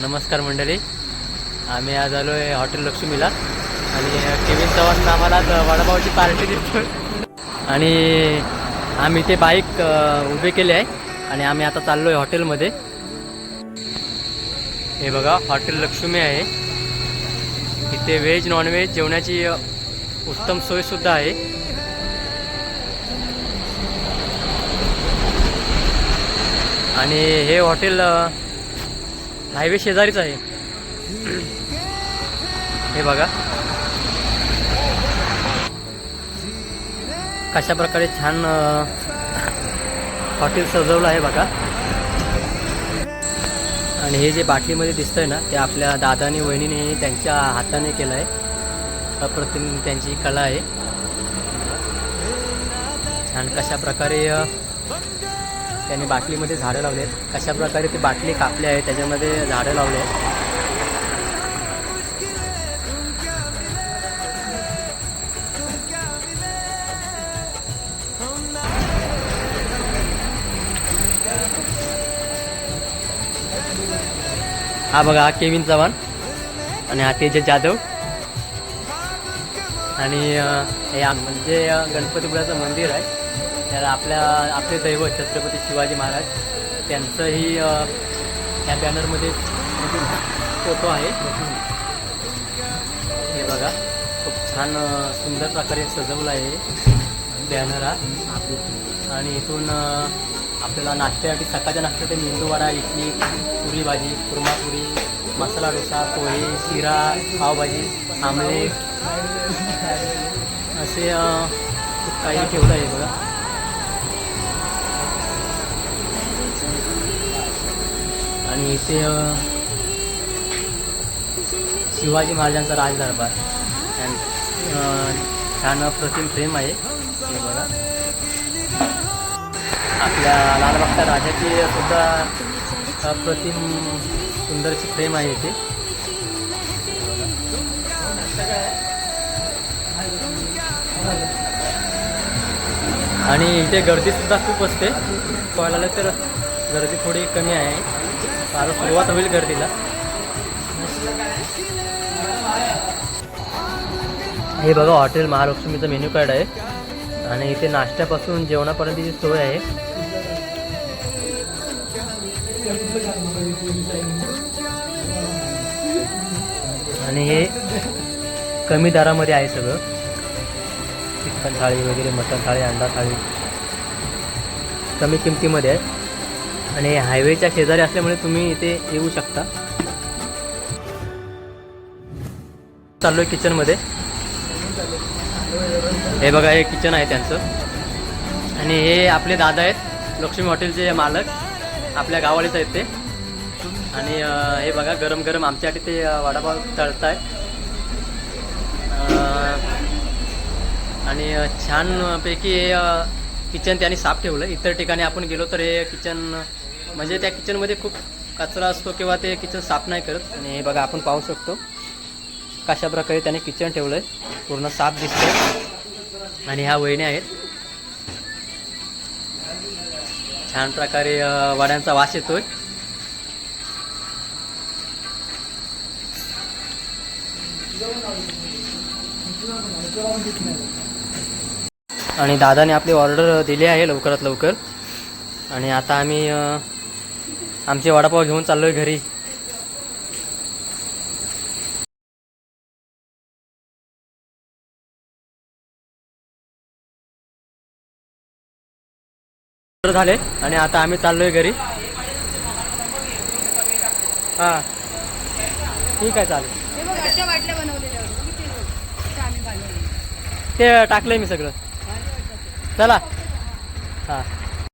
नमस्कार मंडळी. आम्ही आज आलो आहे हॉटेल लक्ष्मीला. आणि केविन चव्हाण आम्हाला वडापावची पार्टी देतो आणि आम्ही ते बाईक उभे केले आहे. आणि आम्ही आता चाललो आहे हॉटेलमध्ये. हे बघा हॉटेल लक्ष्मी आहे. इथे व्हेज नॉनव्हेज जेवणाची उत्तम उत्तम सोयसुद्धा आहे. आणि हे हॉटेल हायवे शेजारीच आहे. हे बघा. कशा प्रकारे छान हॉटेल सजवलं आहे बघा. आणि हे जे बाटलीमध्ये दिसतंय ना ते आपल्या दादाने वहिनीने त्यांच्या हाताने केलं आहे अप्रतिम त्यांची कला आहे. छान कशा प्रकारे त्यांनी बाटलीमध्ये झाडं लावले आहेत. कशा प्रकारे ती बाटली कापली आहे त्याच्यामध्ये झाडं लावले आहेत. हा बघा हा केविन चव्हाण आणि हा तेजस जाधव. आणि हे म्हणजे गणपतीपुळाचं गणपतीपुळ्याचं मंदिर आहे. त्याला आपल्या आपले दैवत छत्रपती शिवाजी महाराज. त्यांचंही अ, ह्या बॅनरमध्ये फोटो आहे हे बघा खूप छान सुंदर प्रकारे सजवलं आहे बॅनर हा. आणि इथून आपल्याला नाश्त्यासाठी सकाळच्या नाश्त्यासाठी मेंदूवडा इडली पुरी भाजी कुर्मापुरी मसाला डोसा पोहे शिरा पावभाजी आमलेट. असे खूप काही ठेवलं आहे बघा. आणि इथे शिवाजी महाराजांचा राजदरबार. छान प्रतिम फ्रेम आहे. हे बघा. आपल्या लालबागच्या राजाची सुद्धा अप्रतिम सुंदरची फ्रेम आहे इथे. आणि इथे गर्दी सुद्धा खूप असते. पाहायला तर गर्दी थोडी कमी आहे. आता सुरुवात होईल गर्दीला. हे बघा हॉटेल महालक्ष्मीचं मेन्यू कार्ड आहे. आणि इथे नाश्त्यापासून जेवणापर्यंतची सोय आहे. आणि हे कमी दरामध्ये आहे सगळं. चिकन थाळी वगैरे मटन थाळी अंडा थाळी. कमी किमतीमध्ये आहे. आणि हायवेच्या शेजारी असल्यामुळे तुम्ही इथे येऊ शकता. चाललो आहे किचनमध्ये हे बघा हे किचन आहे त्यांचं. आणि हे आपले दादा आहेत लक्ष्मी हॉटेलचे मालक. आपल्या गावालेच आहेत ते. आणि हे बघा गरम गरम आमच्यासाठी ते वडापाव तळतायत अं, आणि छान छानपैकी हे किचन त्यांनी साफ ठेवलं इतर ठिकाणी आपण गेलो तर हे किचन म्हणजे त्या किचनमध्ये खूप कचरा असतो किंवा ते किचन साफ नाही करत. आणि हे बघा आपण पाहू शकतो कशा प्रकारे त्याने किचन ठेवलंय. पूर्ण साफ दिसतंय. आणि ह्या वहिनी आहेत. छान प्रकारे वाड्यांचा वड्यांचा वास येतोय. आणि दादाने आपली ऑर्डर दिली आहे लवकरात लवकर. आणि आता आम्ही आमचे वडापाव घेऊन चाललोय घरी. झाले आणि आता आम्ही चाललोय घरी. हा. ठीक आहे चालेल. हे. ते टाकलंय मी सगळं. चला. हा.